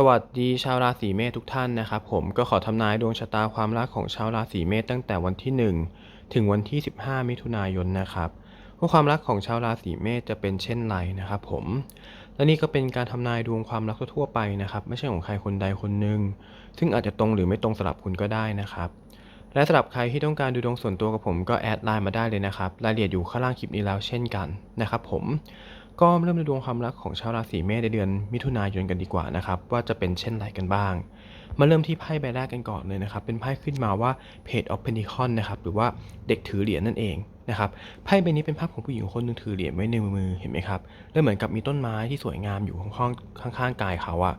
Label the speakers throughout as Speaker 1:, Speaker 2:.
Speaker 1: สวัสดีชาวราศีเมษทุกท่านนะครับผมก็ขอทำนายดวงชะตาความรักของชาวราศีเมษตั้งแต่วันที่ 1 ถึงวันที่ 15 มิถุนายนนะครับว่าความรักของชาวราศีเมษจะเป็นเช่นไรนะครับผมและนี่ก็เป็นการทำนายดวงความรักทั่วไปนะครับ ไม่ใช่ของใครคนใดคนหนึ่งซึ่งอาจจะตรงหรือไม่ตรงสำหรับคุณก็ได้นะครับ และสำหรับใครที่ต้องการดูดวงส่วนตัวกับผมก็แอดไลน์มาได้เลยนะครับรายละเอียดอยู่ข้างล่างคลิปนี้แล้วเช่นกันนะครับผม ก็เริ่มในดวงความรักของชาวราศีเมษในเดือนมิถุนายนกันดีกว่านะครับ ว่าจะเป็นเช่นไรกันบ้าง มาเริ่มที่ไพ่ใบแรกกันก่อนเลยนะครับ เป็นไพ่ขึ้นมาว่า Page of Pentacle นะครับหรือว่าเด็กถือเหรียญนั่นเองนะครับไพ่ใบนี้เป็นภาพของผู้หญิงคนหนึงถือเหรียญไว้ในมือเห็นไหมครับแล้วเหมือนกับมีต้นไม้ที่สวยงามอยู่ข้างๆข้างๆกายเขาอะ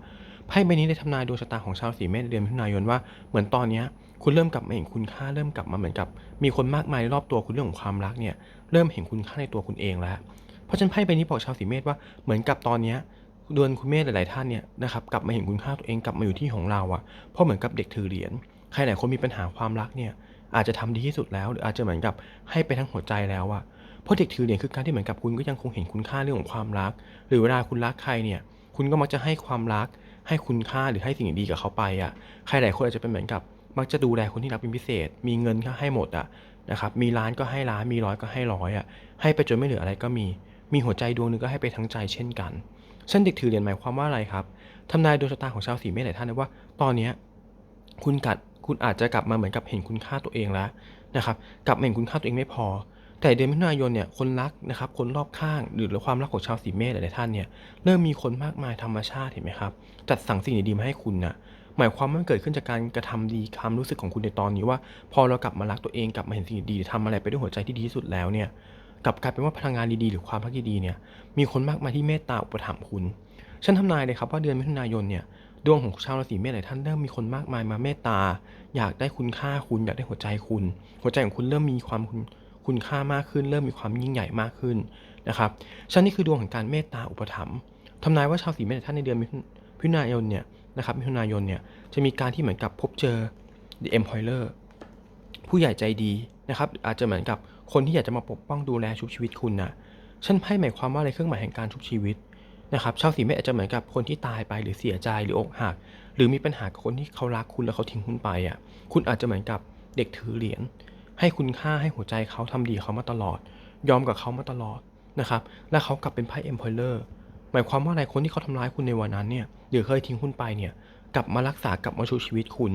Speaker 1: ไพ่ใบนี้ได้ทำนายดวงชะตาของชาวราศีเมษในเดือนมิถุนายนว่าเหมือนตอนนี้คุณเริ่มกลับมาเห็นคุณค่าเริ่มกลับมาเหมือนกับ มีคนมากมายรอบตัวคุณเรื่องของความรักเนี่ยเริ่มเห็นคุณค่าในตัวคุณเองแล้ว เพราะฉะนั้นไพ่ใบนี้บอกชาวสีเมษว่าเหมือนกับตอนนี้ดวนคุณเมษหลาย ๆ ท่านเนี่ยนะครับกลับมาเห็นคุณค่าตัวเองกลับมาอยู่ที่ของเราอะ่ะเพราะเหมือนกับเด็กถือเหรียญใครไหนคนมีปัญหาความรักเนี่ยอาจจะทำดีที่สุดแล้ว หรืออาจจะเหมือนกับให้ไปทั้งหัวใจแล้วอะเพราะเด็กถือเหรียญคือการที่เหมือนกับคุณก็ยังคงเห็นคุณค่าเรื่องของความรัก หรือเวลาคุณรักใครเนี่ยคุณก็มักจะให้ความรัก ให้คุณค่าหรือให้สิ่งดีกับเขาไปอะใครหลายคนอาจจะเป็นเหมือนกับ มักจะดูแลคนที่รักเป็นพิเศษ มีเงินก็ให้หมดอะนะครับมีล้านก็ให้ล้านมีร้อยก็ให้ร้อยอะให้ไปจนไม่เหลืออะไรก็มี มีหัวใจดวงหนึ่งก็ให้ไปทั้งใจเช่นกันฉันเด็กถือเหรียญหมายความว่าอะไรครับทำนายดวงชะตาของชาวสีเมษหลายท่านนะว่า ตอนนี้คุณกัดคุณอาจจะกลับมาเหมือนกับเห็นคุณค่าตัวเองแล้วนะครับกลับเห็นคุณค่าตัวเองไม่พอ แต่เดือนมิถุนายนเนี่ยคนรักนะครับคนรอบข้างหรือความรักของชาวสีเมษหลายท่านเนี่ยเริ่มมีคนมากมายธรรมชาติเห็นไหมครับจัดสั่งสิ่งดีๆมาให้คุณนะหมายความว่ามันเกิดขึ้นจากการกระทำดีความรู้สึกของคุณในตอนนี้ว่า พอเรากลับมารักตัวเองกลับมาเห็นสิ่งดีๆทำอะไรไปด้วยหัวใจที่ดีที่สุดแล้วเนี่ย กลับกลายเป็นว่าพลังงานดีๆ หรือความรักดีๆเนี่ย มีคนมากมายที่เมตตาอุปถัมภ์คุณ ฉันทำนายเลยครับว่าเดือนมิถุนายนเนี่ยดวงของชาวราศีเมษหลายท่านเริ่มมีคนมากมายมาเมตตา อยากได้คุณค่าคุณอยากได้หัวใจคุณ หัวใจของคุณเริ่มมีความคุณคุณค่ามากขึ้น เริ่มมีความยิ่งใหญ่มากขึ้นนะครับฉันนี่คือดวงของการเมตตาอุปถัมภ์ทำนายว่าชาวสีเมษท่านในเดือนมิถุนายนเนี่ยนะครับมิถุนายนเนี่ยจะมีการที่เหมือนกับพบเจอ The Employer ผู้ใหญ่ใจดีนะครับอาจจะเหมือนกับ คนที่อยากจะมาปกป้องดูแลชุบชีวิตคุณนะฉันไพ่หมายความว่าอะไรเครื่องหมายแห่งการชุบชีวิตนะครับชาวสีเมษอาจจะเหมือนกับคนที่ตายไปหรือเสียใจหรืออกหัก หรือมีปัญหากับคนที่เขารักคุณแล้วเขาทิ้งคุณไปอะคุณอาจจะเหมือนกับเด็กถือเหรียญให้คุณค่าให้หัวใจเขาทำดีเขามาตลอด ยอมกับเขามาตลอดนะครับและเขากลับเป็นไพ่เอ็มพอยเลอร์หมายความว่าอะไรคนที่เขาทำร้ายคุณในวันนั้นเนี่ยหรือเคยทิ้งคุณไปเนี่ยกลับมารักษากลับมาชูชีวิตคุณ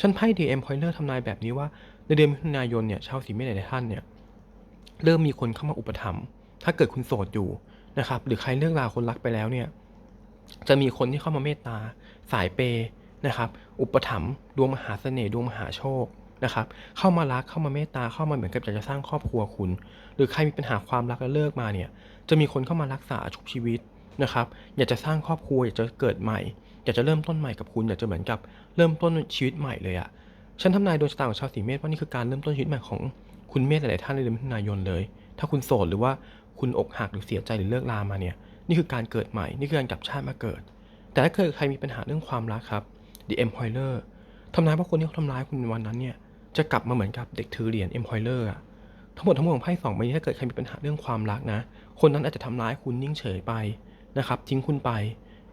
Speaker 1: ฉันไพ่ดีเอ็มพอยเลอร์ทำนายแบบนี้ว่าในเดือนมิถุนายนเนี่ยชาวสีเมษหลายท่านเนี่ย เริ่มมีคนเข้ามาอุปถัมภ์ถ้าเกิดคุณโสดอยู่นะครับ หรือใครเลิกลาคนรักไปแล้วเนี่ย จะมีคนที่เข้ามาเมตตา สายเปยนะครับ อุปถัมภ์ดวงมหาเสน่ห์ดวงมหาโชคนะครับ เข้ามารักเข้ามาเมตตาเข้ามาเหมือนกับอยากจะสร้างครอบครัวคุณ หรือใครมีปัญหาความรักแล้วเลิกมาเนี่ย จะมีคนเข้ามารักษาชุบชีวิตนะครับ อยากจะสร้างครอบครัวอยากจะเกิดใหม่ อยากจะเริ่มต้นใหม่กับคุณ อยากจะเหมือนกับเริ่มต้นชีวิตใหม่เลยอะฉันทำนายดวงชะตาของชาวสีเมษว่านี่คือการเริ่มต้นชีวิตใหม่ของ คุณเมษหลาย ๆ ท่านในเดือนมิถุนายนเลย ถ้าคุณโสดหรือว่าคุณอกหักหรือเสียใจหรือเลิกลามาเนี่ย นี่คือการเกิดใหม่ นี่คือการกลับชาติมาเกิด แต่ถ้าเกิดใครมีปัญหาเรื่องความรักครับ The Employer ทำนายว่าคนที่เขาทำร้ายคุณในวันนั้นเนี่ย จะกลับมาเหมือนกับเด็กถือเหรียญ Employer อะทั้งหมดทั้งมวลของไพ่สองใบนี้ถ้าเกิดใครมีปัญหาเรื่องความรักนะ คนนั้นอาจจะทำร้ายคุณนิ่งเฉยไปนะครับทิ้งคุณไป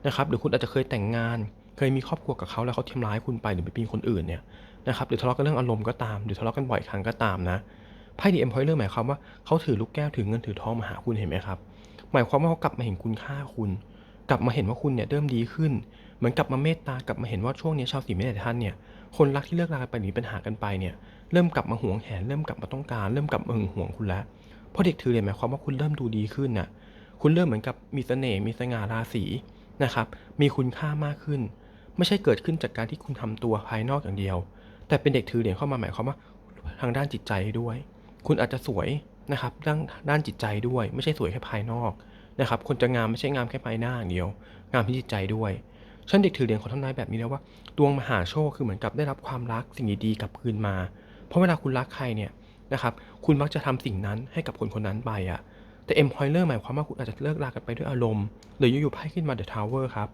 Speaker 1: นะครับหรือคุณอาจจะเคยแต่งงาน เคยมีครอบครัวกับเขาแล้วเขาทำร้ายคุณไปหรือไปปีนคนอื่นเนี่ยนะครับหรือทะเลาะกันเรื่องอารมณ์ก็ตาม หรือทะเลาะกันบ่อยครั้งก็ตามนะ ไพ่ดีเอ็มพอยเลอร์หมายความว่าเขาถือลูกแก้วถือเงินถือทองมาหาคุณเห็นไหมครับ หมายความว่าเขากลับมาเห็นคุณค่าคุณ กลับมาเห็นว่าคุณเนี่ยเริ่มดีขึ้น เหมือนกลับมาเมตตากลับมาเห็นว่าช่วงนี้ชาวสีเมษท่านเนี่ยคนรักที่เลิกราไปหรือมีปัญหากันไปเนี่ยเริ่มกลับมาหวงแหนเริ่มกลับมาต้องการเริ่มกลับมาหึงหวงคุณแล้วเพราะเด็กถือเหรียญหมายความว่าคุณเริ่มดูดีขึ้นน่ะ คุณเริ่มเหมือนกับมีเสน่ห์ มีสง่าราศีนะครับ มีคุณค่ามากขึ้น ไม่ใช่เกิดขึ้นจากการที่คุณทำตัวภายนอกอย่างเดียว แต่เป็นเด็กถือเหรียญเข้ามาหมายความว่าทางด้านจิตใจด้วย คุณอาจจะสวยนะครับด้านด้านจิตใจด้วย ไม่ใช่สวยแค่ภายนอกนะครับคนจะงามไม่ใช่งามแค่ภายหน้าอย่างเดียว งามที่จิตใจด้วยฉันเด็กถือเหรียญเขาทำนายแบบนี้แล้วว่าดวงมหาโชคคือเหมือนกับได้รับความรักสิ่งดีๆกลับคืนมา เพราะเวลาคุณรักใครเนี่ยนะครับคุณมักจะทำสิ่งนั้นให้กับคนคนนั้นไปอะแต่เอ็มพอยเลอร์หมายความว่าคุณอาจจะเลิกรากันไปด้วยอารมณ์หรืออยู่ๆไพ่ขึ้นมาเดอะทาวเวอร์ครับ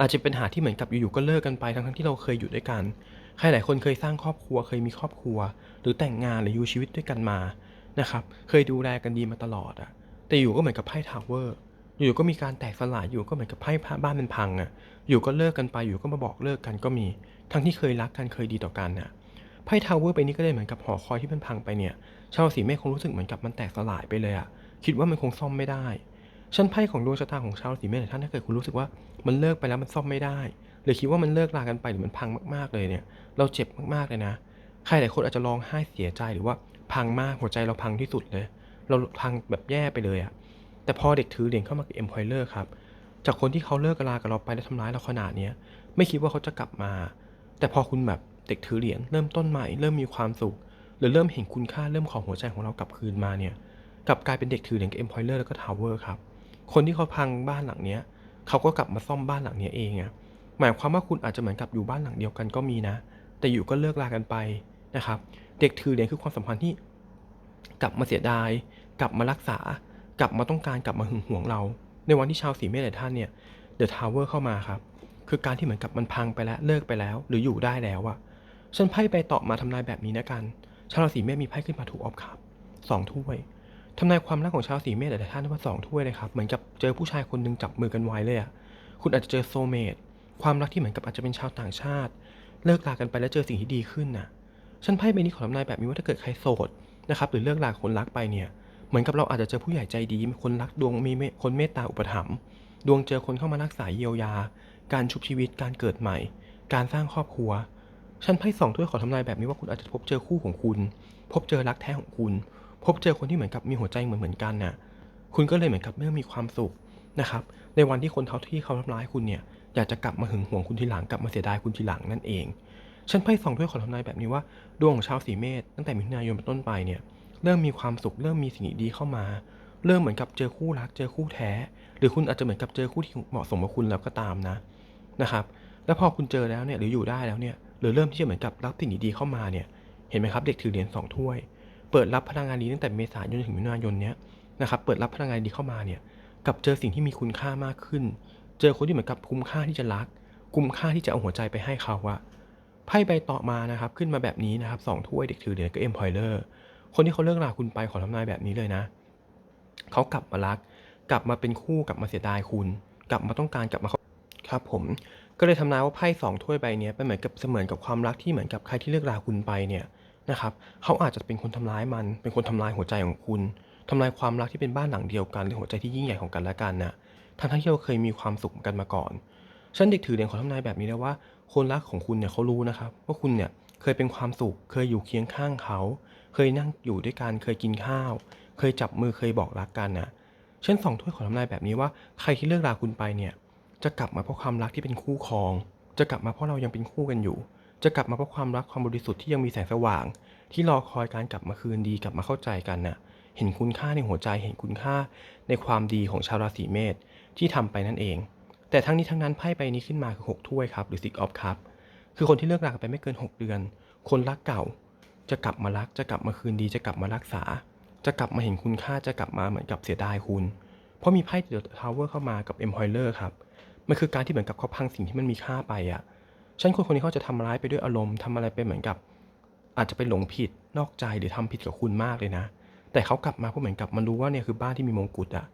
Speaker 1: อาจจะเป็นหาที่เหมือนกับอยู่ๆก็เลิกกันไปทั้งๆที่เราเคยอยู่ด้วยกัน ใครหลายคนเคยสร้างครอบครัว เคยมีครอบครัว หรือแต่งงานหรืออยู่ชีวิตด้วยกันมานะครับ เคยดูแลกันดีมาตลอดอะแต่อยู่ก็เหมือนกับไพ่ทาวเวอร์ อยู่ก็มีการแตกสลายอยู่ก็เหมือนกับไพ่พระบ้านเป็นพังอะอยู่ก็เลิกกันไปอยู่ก็มาบอกเลิกกันก็มี ทั้งที่เคยรักกันเคยดีต่อกันน่ะไพ่ทาวเวอร์ไปนี้ก็เลยเหมือนกับหอคอยที่มันพังไปเนี่ย ชาวราศีเมษคงรู้สึกเหมือนกับมันแตกสลายไปเลยอะคิดว่ามันคงซ่อมไม่ได้ชั้นไพ่ของดวงชะตาของชาวราศีเมษท่านถ้าเกิดคุณรู้สึกว่ามันเลิกไปแล้วมันซ่อมไม่ได้ หรือคิดว่ามันเลิกลากันไปหรือมันพังมากๆเลยเนี่ย เราเจ็บมากๆเลยนะ ใครหลายคนอาจจะร้องไห้เสียใจหรือว่าพังมากหัวใจเราพังที่สุดเลย เราพังแบบแย่ไปเลยอะแต่พอเด็กถือเหรียญเข้ามากับเอ็มพอยเลอร์ครับ จากคนที่เขาเลิกกลากับเราไปแล้วทำร้ายเราขนาดนี้ไม่คิดว่าเขาจะกลับมา แต่พอคุณแบบเด็กถือเหรียญเริ่มต้นใหม่เริ่มมีความสุข หรือเริ่มเห็นคุณค่าเริ่มของหัวใจของเรากลับคืนมาเนี่ยกลับกลายเป็นเด็กถือเหรียญกับเอ็มพอยเลอร์แล้วก็ทาวเวอร์ครับคนที่เขาพังบ้านหลังเนี้ยเขาก็กลับมาซ่อมบ้านหลังเนี้ยเองอะ หมายความว่าคุณอาจจะเหมือนกับอยู่บ้านหลังเดียวกันก็มีนะ แต่อยู่ก็เลิกลากันไปนะครับ เด็กถือเหรียญคือความสัมพันธ์ที่ กลับมาเสียดาย กลับมารักษา กลับมาต้องการกลับมาหึงหวงเรา ในวันที่ชาวสีเมษหลายท่านเนี่ยเดอะทาวเวอร์เข้ามาครับคือการที่เหมือนกับมันพังไปแล้วเลิกไปแล้ว หรืออยู่ได้แล้วอะฉันไพ่ไปต่อมาทำนายแบบนี้นะกัน ชาวราศีเมษมีไพ่ขึ้นมาถูกออฟครับสองถ้วยทำนายความรักของชาวสีเมษหลายท่านว่าสองถ้วยเลยครับ เหมือนกับเจอผู้ชายคนหนึงจับมือกันไว้เลยอะคุณอาจจะเจอโซเมต ความรักที่เหมือนกับอาจจะเป็นชาวต่างชาติ เลิกลากันไปแล้วเจอสิ่งที่ดีขึ้นน่ะฉันไพ่ใบนี้ขอทำนายแบบนี้ว่าถ้าเกิดใครโสดนะครับหรือเลิกลากับคนรักไปเนี่ยเหมือนกับเราอาจจะเจอผู้ใหญ่ใจดีคนรักดวงมีคนเมตตาอุปถัมภ์ดวงเจอคนเข้ามารักษาเยียวยา การชุบชีวิตการเกิดใหม่ การสร้างครอบครัว ฉันไพ่สองถ้วยขอทำนายแบบนี้ว่าคุณอาจจะพบเจอคู่ของคุณ พบเจอรักแท้ของคุณ พบเจอคนที่เหมือนกับมีหัวใจเหมือนเหมือนกันน่ะคุณก็เลยเหมือนกับเริ่มมีความสุขนะครับในวันที่คนเท่าที่เขาทำร้ายคุณเนี่ย อยากจะกลับมาหึงหวงคุณทีหลังกลับมาเสียดายคุณทีหลังนั่นเอง ฉันไพ่สองถ้วยขอทำนายแบบนี้ว่าดวงของชาวสีเมษตั้งแต่มิถุนายนเป็นต้นไปเนี่ยเริ่มมีความสุขเริ่มมีสิ่งดีๆเข้ามา เริ่มเหมือนกับเจอคู่รักเจอคู่แท้ หรือคุณอาจจะเหมือนกับเจอคู่ที่เหมาะสมกับคุณแล้วก็ตามนะนะครับ แล้วพอคุณเจอแล้วเนี่ยหรืออยู่ได้แล้วเนี่ยหรือเริ่มที่จะเหมือนกับรับสิ่งดีๆเข้ามาเนี่ยเห็นไหมครับเด็กถือเหรียญสองถ้วย เปิดรับพลังงานดีตั้งแต่เมษายนจนถึงมิถุนายนเนี้ยนะครับเปิดรับพลังงานดีเข้ามาเนี่ยกับเจอสิ่งที่มีคุณค่ามากขึ้น เจอคนที่เหมือนกับคุ้มค่าที่จะรัก คุ้มค่าที่จะเอาหัวใจไปให้เขาอะไพ่ใบต่อมานะครับขึ้นมาแบบนี้นะครับสองถ้วยเด็กถือเหรียญก็เอ็มพอยเลอร์คนที่เขาเลิกลาคุณไปขอทำนายแบบนี้เลยนะเขากลับมารัก กลับมาเป็นคู่กลับมาเสียดายคุณ กลับมาต้องการกลับมาครับผมก็เลยทำนายว่าไพ่สองถ้วยใบเนี้ยเป็นเหมือนกับเสมือนกับความรักที่เหมือนกับใครที่เลิกลาคุณไปเนี่ยนะครับเขาอาจจะเป็นคนทำร้ายมัน เป็นคนทำลายหัวใจของคุณทำลายความรักที่เป็นบ้านหลังเดียวกันหรือหัวใจที่ยิ่งใหญ่ของกันและกันนะ ทั้งที่เราเคยมีความสุขกันมาก่อน ฉันเด็กถือเหรียญขอทำนายแบบนี้แล้วว่า คนรักของคุณเนี่ยเขารู้นะครับ ว่าคุณเนี่ยเคยเป็นความสุข เคยอยู่เคียงข้างเขา เคยนั่งอยู่ด้วยกัน เคยกินข้าว เคยจับมือเคยบอกรักกันนะฉันสองถ้วยขอทำนายแบบนี้ว่าใครที่เลิกราคุณไปเนี่ยจะกลับมาเพราะความรักที่เป็นคู่ครอง จะกลับมาเพราะเรายังเป็นคู่กันอยู่ จะกลับมาเพราะความรักความบริสุทธิ์ที่ยังมีแสงสว่าง ที่รอคอยการกลับมาคืนดีกลับมาเข้าใจกันน่ะเห็นคุณค่าในหัวใจเห็นคุณค่าในความดีของชาวราศีเมษ ที่ทำไปนั่นเอง แต่ทั้งนี้ทั้งนั้นไพ่ใบนี้ขึ้นมาคือ 6 ถ้วยครับ หรือ Six of Cups คือคนที่เลิกรากันไปไม่เกิน 6 เดือน คนรักเก่า จะกลับมารัก จะกลับมาคืนดี จะกลับมารักษา จะกลับมาเห็นคุณค่า จะกลับมาเหมือนกับเสียดายคุณ เพราะมีไพ่เดอะทาวเวอร์เข้ามากับ e m p o i l e r ครับ มันคือการที่เหมือนกับเขาพังสิ่งที่มันมีค่าไปอะฉันคนคนนี้เขาจะทำร้ายไปด้วยอารมณ์ทำอะไรไปเหมือนกับ อาจจะไปหลงผิดนอกใจหรือทำผิดกับคุณมากเลยนะ แต่เขากลับมาเพราะเหมือนกับมันรู้ว่าเนี่ยคือบ้านที่มีมงกุฎอะ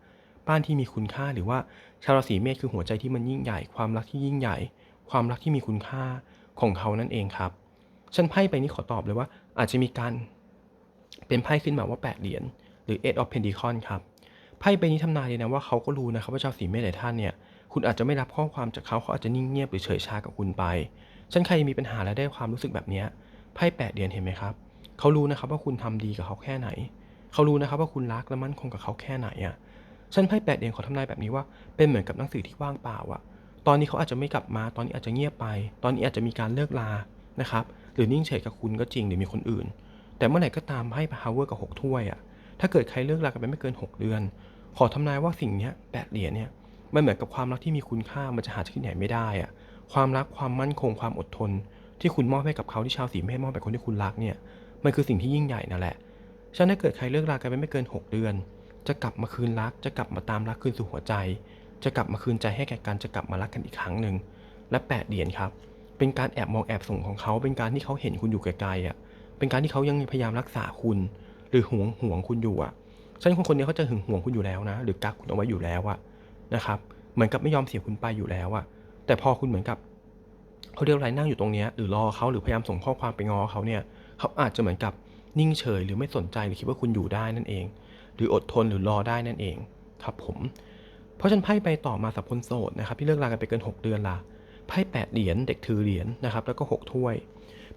Speaker 1: บ้านที่มีคุณค่าหรือว่าชาวราศีเมษคือหัวใจที่มันยิ่งใหญ่ ความรักที่ยิ่งใหญ่ ความรักที่มีคุณค่าของเขานั่นเองครับฉันไพ่ไปนี้ขอตอบเลยว่าอาจจะมีการเป็นไพ่ขึ้นมาว่า 8 เหรียญหรือ Eight of Pentacles ครับไพ่ใบนี้ทำนายเลยนะว่าเขาก็รู้นะครับว่าชาวสีเมษหลายท่านเนี่ยคุณอาจจะไม่รับข้อความจากเขาเขาอาจจะนิ่งเงียบหรือเฉยชากับคุณไปฉันใครมีปัญหาและได้ความรู้สึกแบบนี้ไพ่แปดเหรียญเห็นไหมครับเขารู้นะครับว่าคุณทำดีกับเขาแค่ไหน เขารู้นะครับว่าคุณรักและมั่นคงกับเขาแค่ไหนอะ ฉันไพ่แปดเหรียญขอทำนายแบบนี้ว่าเป็นเหมือนกับหนังสือที่ว่างเปล่าอะตอนนี้เขาอาจจะไม่กลับมา ตอนนี้อาจจะเงียบไป ตอนนี้อาจจะมีการเลิกลา นะครับ หรือนิ่งเฉยกับคุณก็จริงหรือมีคนอื่น แต่เมื่อไหร่ก็ตามไพ่ power กับหกถ้วยอะถ้าเกิดใครเลิกลากันไปไม่เกินหกเดือน ขอทำนายว่าสิ่งนี้แปดเหรียญเนี่ย มันเหมือนกับความรักที่มีคุณค่า มันจะหาจากที่ไหนไม่ได้อะความรัก ความมั่นคง ความอดทน ที่คุณมอบให้กับเขาที่ชาวสีเมษมอบให้คนที่คุณรักเนี่ย มันคือสิ่งที่ยิ่งใหญ่นั่นแหละ ฉะนั้นถ้าเกิดใครเลิกรากันไปไม่เกิน 6 เดือน จะกลับมาคืนรัก จะกลับมาตามรักคืนสู่หัวใจ จะกลับมาคืนใจให้แก่กันจะกลับมารักกันอีกครั้งหนึ่งและแปดเหรียญครับ เป็นการแอบมองแอบส่งของเขา เป็นการที่เขาเห็นคุณอยู่ไกลๆอะ เป็นการที่เขายังพยายามรักษาคุณ หรือห่วงห่วงคุณอยู่อะฉันคนคนนี้เขาจะหึงห่วงคุณอยู่แล้วนะ หรือกักคุณเอาไว้อยู่แล้วอะนะครับ เหมือนกับไม่ยอมเสียคุณไปอยู่แล้วอะแต่พอคุณเหมือนกับเขาเรียกอะไรนั่งอยู่ตรงนี้หรือรอเขาหรือพยายามส่งข้อความไปง้อเขาเนี่ย เขาอาจจะเหมือนกับนิ่งเฉยหรือไม่สนใจหรือคิดว่าคุณอยู่ได้นั่นเอง หรืออดทนหรือรอได้นั่นเองครับผมเพราะฉันไพ่ไปต่อมาสับคนโสดนะครับที่เลิกรากันไปเกิน 6 เดือนละไพ่แปดเหรียญเด็กถือเหรียญนะครับแล้วก็ 6 ถ้วย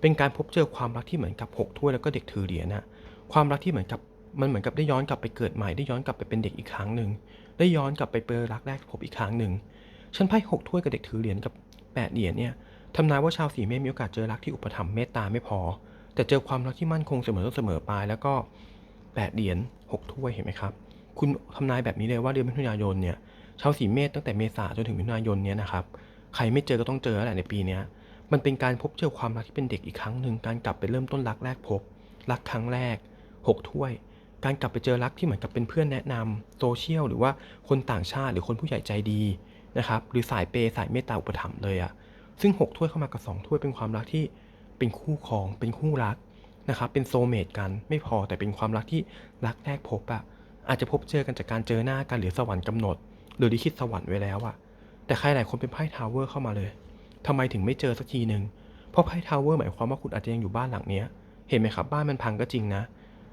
Speaker 1: เป็นการพบเจอความรักที่เหมือนกับ 6 ถ้วยแล้วก็เด็กถือเหรียญนะความรักที่เหมือนกับมันเหมือนกับได้ย้อนกลับไปเกิดใหม่ได้ย้อนกลับไปเป็นเด็กอีกครั้งหนึ่งได้ย้อนกลับไปเจอรักแรกพบอีกครั้งหนึ่งฉันไพ่หกถ้วยกับเด็กถือเหรียญกับแปดเหรียญเนี่ยทำนายว่าชาวสีเมษมีโอกาสเจอรักที่อุปถัมภ์เมตตาไม่พอ แต่เจอความรักที่มั่นคงเสมอต้นเสมอปลายแล้วก็แปดเหรียญ หกถ้วยเห็นไหมครับ คุณทำนายแบบนี้เลยว่าเดือนมิถุนายนเนี่ยชาวสีเมษตั้งแต่เมษาจนถึงมิถุนายนเนี่ยนะครับใครไม่เจอก็ต้องเจอแล้วแหละในปีนี้มันเป็นการพบเจอความรักที่เป็นเด็กอีกครั้งหนึ่งการกลับไปเริ่มต้นรักแรกพบ รักครั้งแรก 6 ถ้วย การกลับไปเจอรักที่เหมือนกับเป็นเพื่อนแนะนำโซเชียลหรือว่าคนต่างชาติหรือคนผู้ใหญ่ใจดีนะครับหรือสายเปย์สายเมตตาอุปถัมภ์เลยอะซึ่ง 6 ถ้วยเข้ามากับ 2 ถ้วยเป็นความรักที่เป็นคู่ครองเป็นคู่รัก นะครับเป็นโซเมตกันไม่พอแต่เป็นความรักที่รักแรกพบอะอาจจะพบเจอกันจากการเจอหน้ากันหรือสวรรค์กำหนด หรือลิขิตสวรรค์ไว้แล้วอะแต่ใครหลายคนเป็นไพ่ทาวเวอร์เข้ามาเลยทำไมถึงไม่เจอสักทีหนึ่งเพราะไพ่ทาวเวอร์หมายความว่าคุณอาจจะยังอยู่บ้านหลังเนี้ย เห็นไหมครับบ้านมันพังก็จริงนะ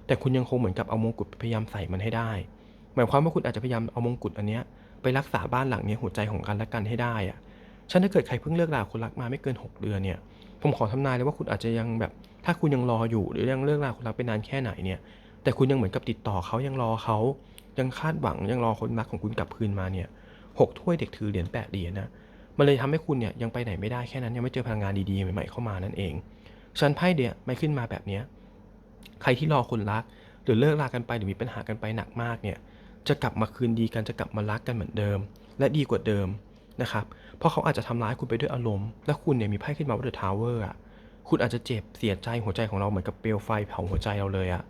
Speaker 1: แต่คุณยังคงเหมือนกับเอามงกุฎพยายามใส่มันให้ได้ หมายความว่าคุณอาจจะพยายามเอามงกุฎอันเนี้ยไปรักษาบ้านหลังเนี้ยหัวใจของกันและกันให้ได้อะฉันถ้าเกิดใครเพิ่งเลิกราคนรักมาไม่เกิน 6 เดือนเนี่ย ผมขอทำนายเลยว่าคุณอาจจะยังแบบ ถ้าคุณยังรออยู่ หรือยังเลิกราคนรักไปนานแค่ไหนเนี่ย แต่คุณยังเหมือนกับติดต่อเขายังรอเขายังคาดหวังยังรอคนรักของคุณกลับคืนมาเนี่ยหกถ้วยเด็กถือเหรียญแปดเหรียญนะมันเลยทำให้คุณเนี่ยยังไปไหนไม่ได้แค่นั้นยังไม่เจอพลังงานดีๆใหม่ๆเข้ามานั่นเองฉันไพ่เดียไม่ขึ้นมาแบบเนี้ยใครที่รอคนรัก หรือเลิกรากันไปหรือมีปัญหากันไปหนักมากเนี่ยจะกลับมาคืนดีกันจะกลับมารักกันเหมือนเดิม และดีกว่าเดิมนะครับ เพราะเขาอาจจะทำร้ายคุณไปด้วยอารมณ์ และคุณเนี่ยมีไพ่ขึ้นมาว่าเดอะทาวเวอร์อะคุณอาจจะเจ็บเสียใจหัวใจของเราเหมือนกับเปลวไฟเผาหัวใจเราเลยอะ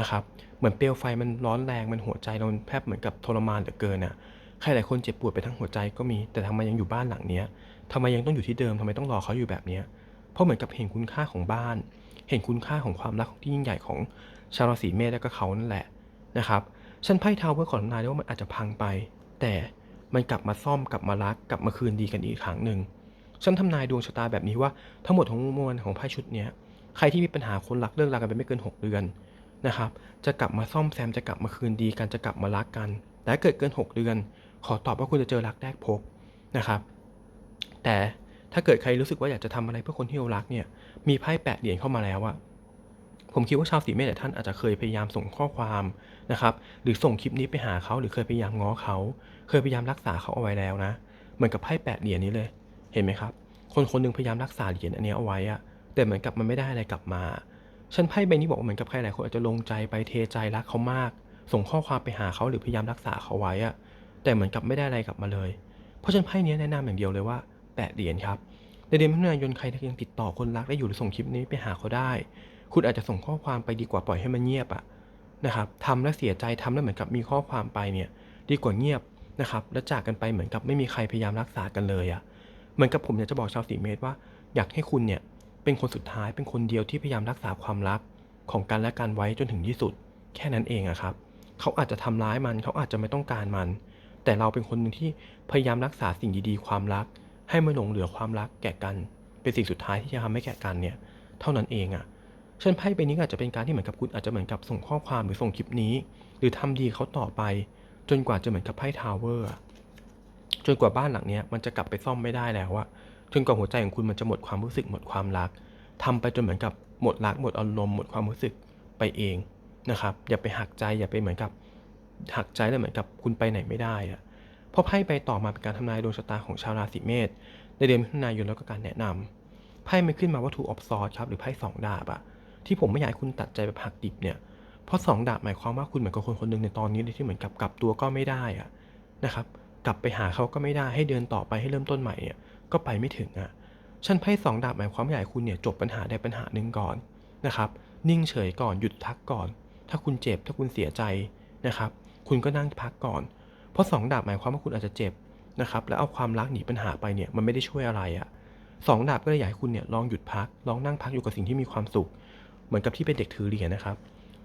Speaker 1: นะครับเหมือนเปลวไฟมันร้อนแรงมันหัวใจเราแทบเหมือนกับทรมานเหลือเกินอะใครหลายคนเจ็บปวดไปทั้งหัวใจก็มี แต่ทำไมยังอยู่บ้านหลังเนี้ยทำไมยังต้องอยู่ที่เดิมทำไมต้องรอเขาอยู่แบบเนี้ยเพราะเหมือนกับเห็นคุณค่าของบ้าน เห็นคุณค่าของความรักที่ยิ่งใหญ่ของชาวราศีเมษและก็เขานั่นแหละนะครับฉันไพ่ทาวเวอร์ขอทนายได้ว่ามันอาจจะพังไป แต่ มันกลับมาซ่อมกลับมารัก กลับมาคืนดีกันอีกครั้งหนึ่งฉันทำนายดวงชะตาแบบนี้ว่าทั้งหมดทั้งมวลของไพ่ชุดเนี้ยใครที่มีปัญหาคนรักเลิกรากันไปไม่เกิน 6 เดือนนะครับ จะกลับมาซ่อมแซมจะกลับมาคืนดีกันจะกลับมารักกัน แต่เกิดเกิน 6 เดือน ขอตอบว่าคุณจะเจอรักแรกพบนะครับ แต่ถ้าเกิดใครรู้สึกว่าอยากจะทำอะไรเพื่อคนที่เรารักเนี่ย มีไพ่แปดเหรียญเข้ามาแล้วอะ ผมคิดว่าชาวสีเมษหลายท่านอาจจะเคยพยายามส่งข้อความนะครับ หรือส่งคลิปนี้ไปหาเขาหรือเคยพยายามง้อเขา เคยพยายามรักษาเขาเอาไว้แล้วนะ เหมือนกับไพ่แปดเหรียญนี้เลย เห็นไหมครับ คนคนหนึงพยายามรักษาเหรียญอันนี้เอาไว้อะแต่เหมือนกับมันไม่ได้อะไรกลับมา ฉันไพ่ใบนี้บอกว่าเหมือนกับใครหลายคนอาจจะลงใจไปเทใจรักเขามาก ส่งข้อความไปหาเขาหรือพยายามรักษาเขาไว้อะแต่เหมือนกับไม่ได้อะไรกลับมาเลย เพราะฉันไพ่นี้แนะนำอย่างเดียวเลยว่าแปดเหรียญครับในเดือนมิถุนายนใครยังติดต่อคนรักได้อยู่หรือส่งคลิปนี้ไปหาเขาได้ คุณอาจจะส่งข้อความไปดีกว่าปล่อยให้มันเงียบอะนะครับทำแล้วเสียใจทำแล้วเหมือนกับมีข้อความไปเนี่ยดีกว่าเงียบนะครับแล้วจากกันไปเหมือนกับไม่มีใครพยายามรักษากันเลยอะเหมือนกับผมอยากจะบอกชาวสีเมษว่า อยากให้คุณเนี่ยเป็นคนสุดท้ายเป็นคนเดียวที่พยายามรักษาความรักของกันและกันไว้จนถึงที่สุด แค่นั้นเองอะครับเขาอาจจะทำร้ายมันเขาอาจจะไม่ต้องการมัน แต่เราเป็นคนหนึ่งที่พยายามรักษาสิ่งดีๆ ความรัก ให้มันหลงเหลือความรักแก่กัน เป็นสิ่งสุดท้ายที่จะทำให้แก่กันเนี่ย เท่านั้นเองอะ ฉันไพ่ใบนี้อาจจะเป็นการที่เหมือนกับคุณอาจจะเหมือนกับส่งข้อความหรือส่งคลิปนี้ หรือทำดีเขาต่อไป จนกว่าจะเหมือนกับไพ่ทาวเวอร์จนกว่าบ้านหลังนี้มันจะกลับไปซ่อมไม่ได้แล้วอะจนกว่าหัวใจของคุณมันจะหมดความรู้สึกหมดความรักทำไปจนเหมือนกับหมดรักหมดอารมณ์หมดความรู้สึกไปเองนะครับ อย่าไปหักใจอย่าไปเหมือนกับหักใจแล้วเหมือนกับคุณไปไหนไม่ได้อะเพราะไพ่ใบต่อมาเป็นการทำนายดวงชะตาของชาวราศีเมษในเดือนมิถุนายนแล้วก็การแนะนำไพ่มันขึ้นมาว่าทูออฟซอร์ครับหรือไพ่สองดาบอะ ที่ผมไม่อยากให้คุณตัดใจแบบหักดิบเนี่ย เพราะสองดาบหมายความว่าคุณเหมือนกับคนคนหนึ่งในตอนนี้เลยที่เหมือนกับกลับตัวก็ไม่ได้อะนะครับ กลับไปหาเขาก็ไม่ได้ให้เดินต่อไปให้เริ่มต้นใหม่เนี่ยก็ไปไม่ถึงอะฉันไพ่สองดาบหมายความว่าอยากให้คุณเนี่ยจบปัญหาใดปัญหาหนึ่งก่อนนะครับ นิ่งเฉยก่อนหยุดพักก่อน ถ้าคุณเจ็บถ้าคุณเสียใจนะครับ คุณก็นั่งพักก่อน เพราะสองดาบหมายความว่าคุณอาจจะเจ็บนะครับแล้วเอาความรักหนีปัญหาไปเนี่ยมันไม่ได้ช่วยอะไรอะสองดาบก็เลยอยากให้คุณเนี่ยลองหยุดพัก ลองนั่งพักอยู่กับสิ่งที่มีความสุข เหมือนกับที่เป็นเด็กถือเหรียญนะครับ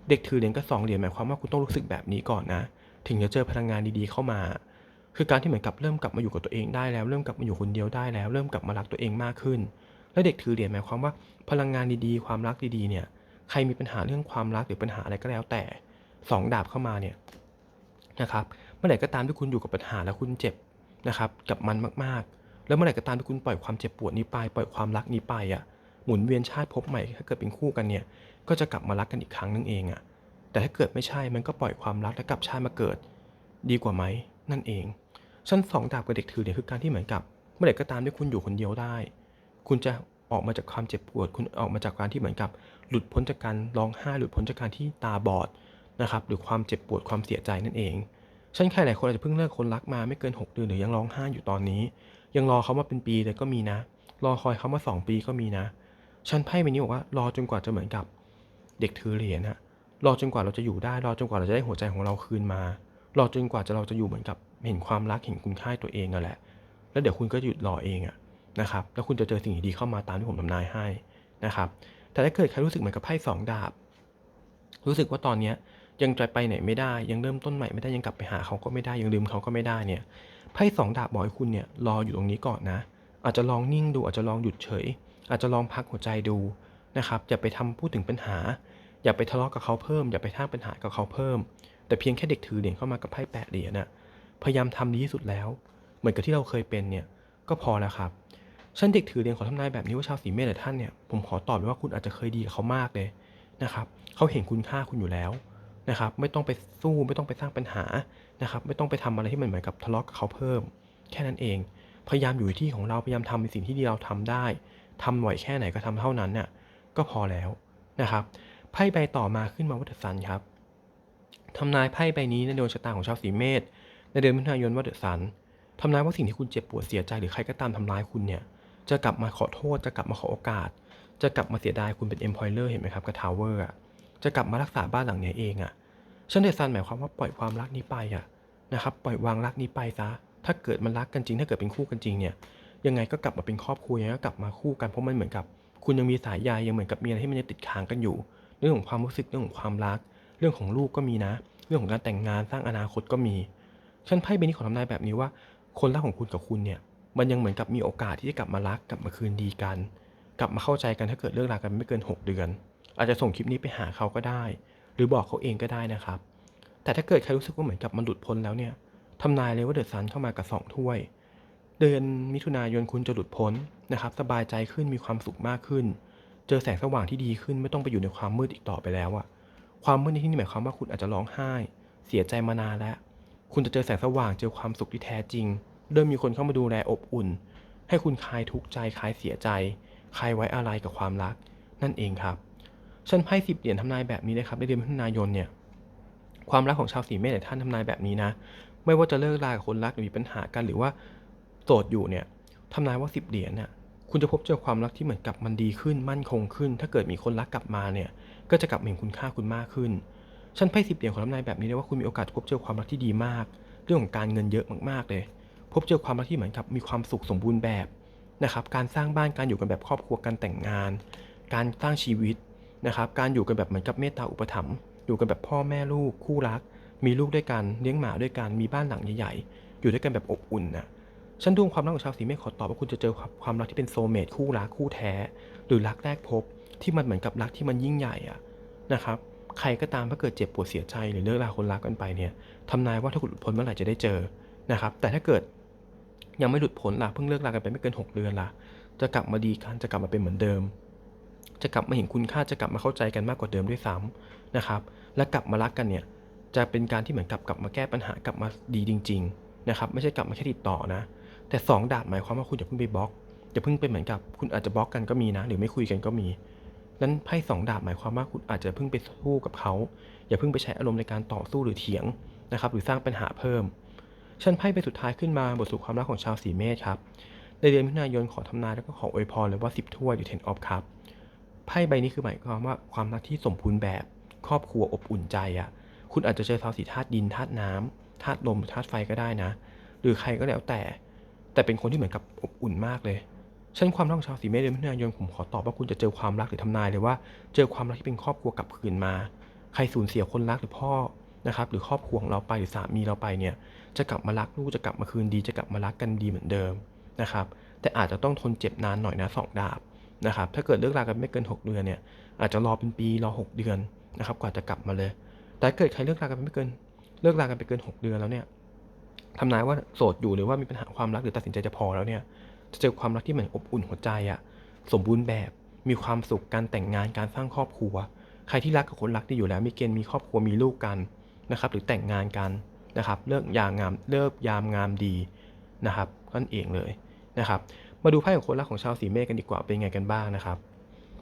Speaker 1: เด็กถือเหรียญก็สองเหรียญหมายความว่าคุณต้องรู้สึกแบบนี้ก่อนนะ ถึงจะเจอพลังงานดีๆเข้ามา คือการที่เหมือนกับเริ่มกลับมาอยู่กับตัวเองได้แล้ว เริ่มกลับมาอยู่คนเดียวได้แล้ว เริ่มกลับมารักตัวเองมากขึ้น และเด็กถือเหรียญหมายความว่าพลังงานดีๆ ความรักดีๆ เนี่ย ใครมีปัญหาเรื่องความรักหรือปัญหาอะไรก็แล้วแต่สองดาบเข้ามาเนี่ยนะครับ เมื่อไหร่ก็ตามที่คุณอยู่กับปัญหาแล้วคุณเจ็บนะครับ กับมันมากๆ แล้วเมื่อไหร่ก็ตามที่คุณปล่อยความเจ็บปวดนี้ไป ปล่อยความรักนี้ไปอะ หมุนเวียนชาติภพใหม่ถ้าเกิดเป็นคู่กันเนี่ยก็จะกลับมารักกันอีกครั้งนึงเองอะแต่ถ้าเกิดไม่ใช่มันก็ปล่อยความรักแล้วกลับชาติมาเกิด ดีกว่าไหมนั่นเองชั้นสองดาบกับเด็กถือเนี่ยคือการที่เหมือนกับเมื่อไหร่ก็ตามที่คุณอยู่คนเดียวได้ คุณจะออกมาจากความเจ็บปวด คุณออกมาจากการที่เหมือนกับ หลุดพ้นจากการร้องไห้หลุดพ้นจากการที่ตาบอดนะครับหรือความเจ็บปวดความเสียใจนั่นเองฉันใครหลายคนอาจจะเพิ่งเลิกคนรักมาไม่เกิน 6 เดือนหรือยังร้องไห้อยู่ตอนนี้ ยังรอเขามาเป็นปีเลยก็มีนะ รอคอยเขามา 2 ปีก็มีนะ ฉันไพ่ใบนี้บอกว่ารอจนกว่าจะเหมือนกับเด็กถือเหรียญฮะรอจนกว่าเราจะอยู่ได้ รอจนกว่าเราจะได้หัวใจของเราคืนมา รอจนกว่าจะเราจะอยู่เหมือนกับเห็นความรักเห็นคุณค่าตัวเองนั่นแหละ แล้วเดี๋ยวคุณก็หยุดรอเองอะนะครับ แล้วคุณจะเจอสิ่งดีๆเข้ามาตามที่ผมทำนายให้นะครับ แต่ถ้าเกิดใครรู้สึกเหมือนกับไพ่สองดาบ รู้สึกว่าตอนเนี้ยยังจะไปไหนไม่ได้ ยังเริ่มต้นใหม่ไม่ได้ ยังกลับไปหาเขาก็ไม่ได้ ยังลืมเขาก็ไม่ได้เนี่ย ไพ่สองดาบบอกให้คุณเนี่ยรออยู่ตรงนี้ก่อนนะ อาจจะลองนิ่งดู อาจจะลองหยุดเฉย อาจจะลองพักหัวใจดูนะครับอย่าไปทำพูดถึงปัญหา อย่าไปทะเลาะกับเขาเพิ่ม อย่าไปท่างปัญหากับเขาเพิ่ม แต่เพียงแค่เด็กถือเหรียญเข้ามากับไพ่แปดเหรียญน่ะพยายามทำดีที่สุดแล้ว เหมือนกับที่เราเคยเป็นเนี่ยก็พอแล้วครับฉันเด็กถือเหรียญขอทำนายแบบนี้ว่าชาวสีเมษหลายท่านเนี่ยผมขอตอบเลยว่าคุณอาจจะเคยดีกับเขามากเลยนะครับเขาเห็นคุณค่าคุณอยู่แล้วนะครับไม่ต้องไปสู้ไม่ต้องไปสร้างปัญหานะครับไม่ต้องไปทำอะไรที่มันเหมือนกับทะเลาะกับเขาเพิ่ม แค่นั้นเอง พยายามอยู่ที่ของเราพยายามทำในสิ่งที่เราทำได้ ทำหน่อยแค่ไหนก็ทำเท่านั้นน่ะก็พอแล้วนะครับไพ่ใบต่อมาขึ้นมาวัฏสันครับทำนายไพ่ใบนี้ในดวงชะตาของชาวสีเมษในเดือนมิถุนายนวัฏสันทำนายว่าสิ่งที่คุณเจ็บปวดเสียใจหรือใครก็ตามทำร้ายคุณเนี่ยจะกลับมาขอโทษ จะกลับมาขอโอกาส จะกลับมาเสียดายคุณเป็นเอ็มพอยเลอร์เห็นไหมครับกับทาวเวอร์อะจะกลับมารักษาบ้านหลังนี้เองอะฉันเดซันหมายความว่าปล่อยความรักนี้ไปอะนะครับปล่อยวางรักนี้ไปซะถ้าเกิดมันรักกันจริง ถ้าเกิดเป็นคู่กันจริงเนี่ย ยังไงก็กลับมาเป็นครอบครัวยังไงก็กลับมาคู่กันเพราะมันเหมือนกับ คุณยังมีสายใยยังเหมือนกับมีอะไรที่มันยังติดค้างกันอยู่ เรื่องของความรู้สึกเรื่องของความรัก เรื่องของลูกก็มีนะ เรื่องของการแต่งงานสร้างอนาคตก็มีฉันไพ่ใบนี้ขอทำนายแบบนี้ว่า คนรักของคุณกับคุณเนี่ย มันยังเหมือนกับมีโอกาสที่จะกลับมารักกลับมาคืนดีกัน กลับมาเข้าใจกันถ้าเกิดเลิกรากันไม่เกิน 6 เดือน อาจจะส่งคลิปนี้ไปหาเขาก็ได้ หรือบอกเขาเองก็ได้นะครับ แต่ถ้าเกิดใครรู้สึกว่าเหมือนกับมันหลุดพ้นแล้วเนี่ยทำนายเลยว่าเดือะซันเข้ามากับสองถ้วย เดือนมิถุนายนคุณจะหลุดพ้นนะครับ สบายใจขึ้นมีความสุขมากขึ้น เจอแสงสว่างที่ดีขึ้นไม่ต้องไปอยู่ในความมืดอีกต่อไปแล้วอะความมืดในที่นี้หมายความว่าคุณอาจจะร้องไห้ เสียใจมานานแล้ว คุณจะเจอแสงสว่างเจอความสุขที่แท้จริง เริ่มมีคนเข้ามาดูแลอบอุ่น ให้คุณคลายทุกข์ใจคลายเสียใจคลายไว้อะไรกับความรัก นั่นเองครับฉันไพ่สิบเหรียญทำนายแบบนี้นะครับในเดือนมิถุนายนเนี่ยความรักของชาวสีเมษหลายท่านทำนายแบบนี้นะ ไม่ว่าจะเลิกรากับคนรักหรือมีปัญหากันหรือว่า โสดอยู่เนี่ยทำนายว่าสิบเหรียญน่ะคุณจะพบเจอความรักที่เหมือนกับมันดีขึ้นมั่นคงขึ้น ถ้าเกิดมีคนรักกลับมาเนี่ยก็จะกลับมาเห็นคุณค่าคุณมากขึ้นฉันไพ่สิบเหรียญของทำนายแบบนี้เลยว่าคุณมีโอกาสพบเจอความรักที่ดีมาก เรื่องของการเงินเยอะมากๆเลย พบเจอความรักที่เหมือนกับมีความสุขสมบูรณ์แบบนะครับการสร้างบ้านการอยู่กันแบบครอบครัวการแต่งงาน การสร้างชีวิตนะครับการอยู่กันแบบเหมือนกับเมตตาอุปถัมภ์อยู่กันแบบพ่อแม่ลูกคู่รัก มีลูกด้วยกันเลี้ยงหมาด้วยกันมีบ้านหลังใหญ่ๆอยู่ด้วยกันแบบอบอุ่นนะ ฉันดวงความรักของชาวสีเมษขอตอบว่าคุณจะเจอความรักที่เป็นโซเมตคู่รักคู่แท้ หรือรักแรกพบ ที่มันเหมือนกับรักที่มันยิ่งใหญ่อะนะครับใครก็ตามถ้าเกิดเจ็บปวดเสียใจหรือเลิกลาคนรักกันไปเนี่ยทำนายว่าถ้าคุณหลุดพ้นเมื่อไหร่จะได้เจอนะครับแต่ถ้าเกิดยังไม่หลุดพ้นล่ะเพิ่งเลิกลากันไปไม่เกิน 6 เดือนล่ะจะกลับมาดีกันจะกลับมาเป็นเหมือนเดิม จะกลับมาเห็นคุณค่าจะกลับมาเข้าใจกันมากกว่าเดิมด้วยซ้ำนะครับและกลับมารักกันเนี่ยจะเป็นการที่เหมือนกับกลับมาแก้ปัญหากลับมาดีจริง ๆ นะครับ ไม่ใช่กลับมาแค่ติดต่อนะ แต่สองดาบหมายความว่าคุณอย่าเพิ่งไปบล็อกอย่าเพิ่งเป็นเหมือนกับ คุณอาจจะบล็อกกันก็มีนะ หรือไม่คุยกันก็มีนั้นไพ่สองดาบหมายความว่าคุณอาจจะเพิ่งไปสู้กับเขา อย่าเพิ่งไปใช้อารมณ์ในการต่อสู้หรือเถียงนะครับหรือสร้างปัญหาเพิ่มฉันไพ่ไปสุดท้ายขึ้นมาบทสรุปความรักของชาวสีเมษครับในเดือนมิถุนายนขอทำนายแล้วก็ขออวยพรเลยว่า 10 ถ้วยหรือ10 of cup ไพ่ใบนี้คือหมายความว่าความรักที่สมบูรณ์แบบ ครอบครัวอบอุ่นใจอะ่ะคุณอาจจะเจอชาวสีธาตุดินธาตุน้ำธาตุลมหรือธาตุไฟก็ได้นะ หรือใครก็แล้วแต่ แต่เป็นคนที่เหมือนกับอบอุ่นมากเลยฉันความรักของชาวสีเมษเดือนมิถุนายนผมขอตอบว่าคุณจะเจอความรักหรือทำนายเลยว่า เจอความรักที่เป็นครอบครัวกลับคืนมา ใครสูญเสียคนรักหรือพ่อนะครับหรือครอบครัวของเราไปหรือสามีเราไปเนี่ยจะกลับมารักลูกจะกลับมาคืนดี จะกลับมารักกันดีเหมือนเดิมนะครับแต่อาจจะต้องทนเจ็บนานหน่อยนะสองดาบนะครับถ้าเกิดเลิกรากันไม่เกิน 6 เดือนเนี่ยอาจจะรอเป็นปีรอ 6 เดือนนะครับกว่าจะกลับมาเลย แต่เกิดใครเลิกรากันไม่เกิน เลิกรากันไปเกิน 6 เดือนแล้วเนี่ย ทำนายว่าโสดอยู่หรือว่ามีปัญหาความรักหรือตัดสินใจจะพอแล้วเนี่ย จะเจอความรักที่เหมือนอบอุ่นหัวใจอะสมบูรณ์แบบ มีความสุขการแต่งงานการสร้างครอบครัว ใครที่รักกับคนรักดีอยู่แล้ว มีเกณฑ์มีครอบครัวมีลูกกันนะครับ หรือแต่งงานกันนะครับ เลิกยามงามเลิกยามงามดีนะครับนั่นเองเลยนะครับ มาดูไพ่ของคนรักของชาวสีเมษกันดีกว่าเป็นไงกันบ้างนะครับ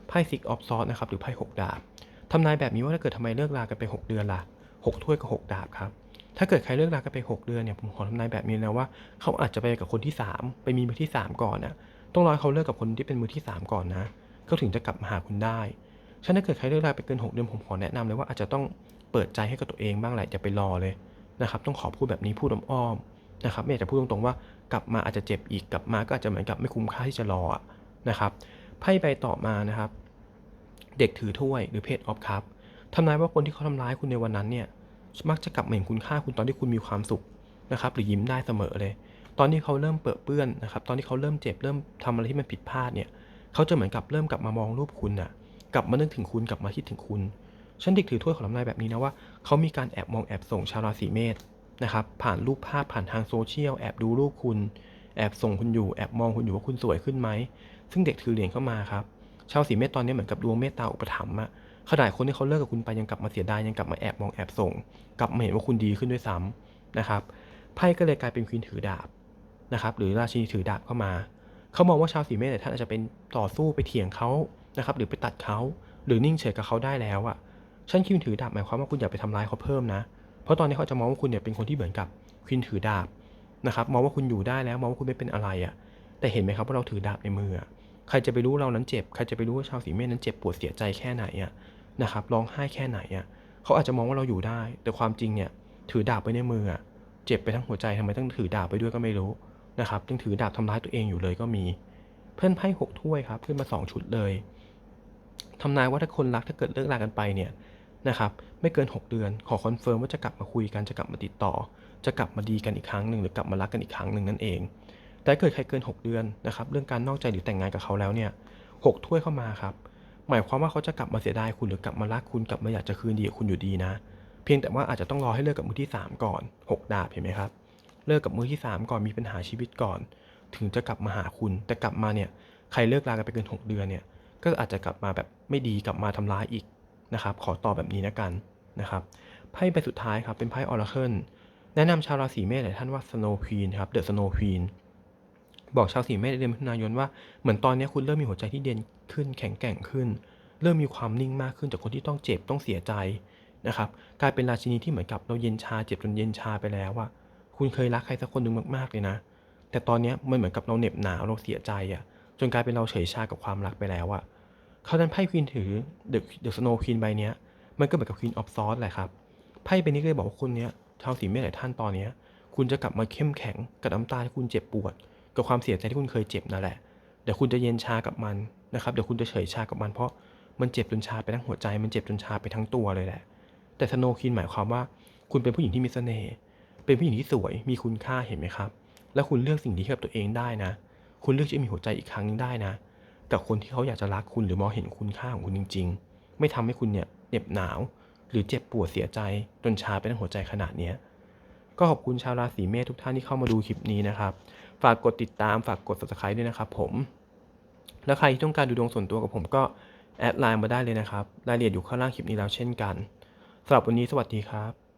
Speaker 1: ไพ่ซิกออฟซอสนะครับหรือไพ่หกดาบทำนายแบบนี้ว่าถ้าเกิดทำไมเลิกรากันไป 6 เดือนล่ะหกถ้วยกับหกดาบครับ ถ้าเกิดใครเลิกรากันไป 6 เดือนเนี่ยผมขอทำนายแบบนี้นะว่าเขาอาจจะไปกับคนที่ 3 ไปมีมือที่ 3 ก่อนนะต้องรอให้เขาเลิกกับคนที่เป็นมือที่ 3 ก่อนนะเขาถึงจะกลับมาหาคุณได้ฉะนั้นถ้าเกิดใครเลิกราไปเกิน 6 เดือนผมขอแนะนำเลยว่าอาจจะต้องเปิดใจให้กับตัวเองบ้างแหละอย่าไปรอเลยนะครับต้องขอพูดแบบนี้พูดอ้อมๆนะครับไม่อยากจะพูดตรงๆว่ากลับมาอาจจะเจ็บอีกกลับมาก็อาจจะเหมือนกับไม่คุ้มค่าที่จะรอนะครับไพ่ใบต่อมานะครับ เด็กถือถ้วยหรือเพจออฟคัพทำนายว่าคนที่เขาทำร้ายคุณในวันนั้นเนี่ย มักจะกลับมาเห็นคุณค่าคุณตอนที่คุณมีความสุขนะครับหรือยิ้มได้เสมอเลย ตอนที่เขาเริ่มเปิดเปื้อนนะครับตอนที่เขาเริ่มเจ็บเริ่มทำอะไรที่มันผิดพลาดเนี่ยเขาจะเหมือนกับเริ่มกลับมามองรูปคุณน่ะกลับมานึกถึงคุณกลับมาคิดถึงคุณฉันเด็กถือถ้วยของลำนายแบบนี้นะว่าเขามีการแอบมองแอบส่งชาวราศีเมษนะครับผ่านรูปภาพผ่านทางโซเชียลแอบดูรูปคุณ แอบส่งคุณอยู่แอบมองคุณอยู่ว่าคุณสวยขึ้นไหมซึ่งเด็กถือเหรียญเข้ามาครับชาวสีเมษตอนนี้เหมือนกับดวงเมตตาอุปถัมภ์อะ ขนาดคนที่เขาเลิกกับคุณไปยังกลับมาเสียดายยังกลับมาแอบมองแอบส่ง กลับมาเห็นว่าคุณดีขึ้นด้วยซ้ำนะครับไพ่ก็เลยกลายเป็นควีนถือดาบนะครับหรือราชินีถือดาบเข้ามา เขามองว่าชาวสีเมษเนี่ยท่านอาจจะเป็นต่อสู้ไปเถียงเขานะครับหรือไปตัดเขาหรือนิ่งเฉยกับเขาได้แล้วอะ่ะฉันคินถือดาบหมายความว่าคุณอย่าไปทำร้ายเขาเพิ่มนะ เพราะตอนนี้เขาจะมองว่าคุณเนี่ยเป็นคนที่เหมือนกับควินถือดาบนะครับมองว่าคุณอยู่ได้แล้วมองว่าคุณไม่เป็นอะไรอะ่ะแต่เห็นไหมครับว่าเราถือดาบในมือใครจะไปรู้เรานั้นเจ็บ ใครจะไปรู้ว่าชาวสีเมษนั้นเจ็บปวดเสียใจแค่ไหนอะ่ะ นะครับร้องไห้แค่ไหนอะ่ะเขาอาจจะมองว่าเราอยู่ได้ แต่ความจริงเนี่ยถือดาบไว้ในมืออะเจ็บไปทั้งหัวใจทำไมต้องถือดาบไปด้วยก็ไม่รู้นะครับยังถือดาบทำร้ายตัวเองอยู่เลยก็มี เพื่อนไพ่หกถ้วยครับขึ้นมาสองชุดเลยทำนายว่าถ้าคนรักถ้าเกิดเลิกรากันไปเนี่ยนะครับไม่เกิน 6 เดือนขอคอนเฟิร์มว่าจะกลับมาคุยกันจะกลับมาติดต่อ จะกลับมาดีกันอีกครั้งหนึ่งหรือกลับมารักกันอีกครั้งหนึ่งนั่นเอง แต่ถ้าเกิดใครเกิน 6 เดือนนะครับเรื่องการนอกใจหรือแต่งงานกับเขาแล้วเนี่ยหกถ้วยเข้ามาครับ หมายความว่าเขาจะกลับมาเสียดายคุณหรือกลับมารักคุณกลับมาอยากจะคืนดีกับคุณอยู่ดีนะ เพียงแต่ว่าอาจจะต้องรอให้เลิกกับมือที่ 3 ก่อน 6 ดาบเห็นไหมครับ เลิกกับมือที่ 3 ก่อนมีปัญหาชีวิตก่อน ถึงจะกลับมาหาคุณ แต่กลับมาเนี่ยใครเลิกรากันไปเกิน 6 เดือนเนี่ย ก็อาจจะกลับมาแบบไม่ดีกลับมาทำร้ายอีกนะครับ ขอตอบแบบนี้นะกันนะครับไพ่ใบสุดท้ายครับเป็นไพ่ออร์เคิลแนะนำชาวราศีเมษหลายท่านว่า Snow Queen ครับเดอะ Snow Queen บอกชาวสีเมษในเดือนมิถุนายนว่าเหมือนตอนนี้คุณเริ่มมีหัวใจที่เด่นขึ้นแข็งแกร่งขึ้น เริ่มมีความนิ่งมากขึ้นจากคนที่ต้องเจ็บต้องเสียใจนะครับกลายเป็นราชินีที่เหมือนกับเราเย็นชาเจ็บจนเย็นชาไปแล้วว่าคุณเคยรักใครสักคนหนึ่งมากๆเลยนะ แต่ตอนนี้มันเหมือนกับเราเหน็บหนาวเราเสียใจอะ่ะจนกลายเป็นเราเฉยชากับความรักไปแล้วอะ่ะเขาดันไพ่ควีนถือเดอะเดอะสโนว์ควีนใบเนี้ยมันก็เหมือนกับควีนออฟซอสแหละครับไพ่ใบนี้ก็เลยบอกว่าคุณเนี้ยชาวสีเมษหลายท่านตอนเนี้ยคุณจะกลับมาเข้มแข็งกับน้ำตาที่คุณเจ็บปวด กับความเสียใจที่คุณเคยเจ็บนั่นแหละเดี๋ยวคุณจะเย็นชากับมันนะครับเดี๋ยวคุณจะเฉยชากับมันเพราะมันเจ็บจนชาไปทั้งหัวใจ มันเจ็บจนชาไปทั้งตัวเลยแหละ แต่สโนควีนหมายความว่า คุณเป็นผู้หญิงที่มีเสน่ห์เป็นผู้หญิงที่สวยมีคุณค่าเห็นไหมครับ แล้วคุณเลือกสิ่งดีให้กับตัวเองได้นะ คุณเลือกจะมีหัวใจอีกครั้งนึงได้นะกับคนที่เขาอยากจะรักคุณหรือมองเห็นคุณค่าของคุณจริง ๆ ไม่ทำให้คุณเนี่ยเหน็บหนาว หรือเจ็บปวดเสียใจจนชาไปทั้งหัวใจขนาดเนี้ยก็ขอบคุณชาวราศีเมษทุกท่านที่เข้ามาดูคลิปนี้นะครับ ฝากกดติดตามฝากกด subscribe ด้วยนะครับผม แล้วใครที่ต้องการดูดวงส่วนตัวกับผมก็แอดไลน์มาได้เลยนะครับ รายละเอียดอยู่ข้างล่างคลิปนี้แล้วเช่นกันสำหรับวันนี้สวัสดีครับ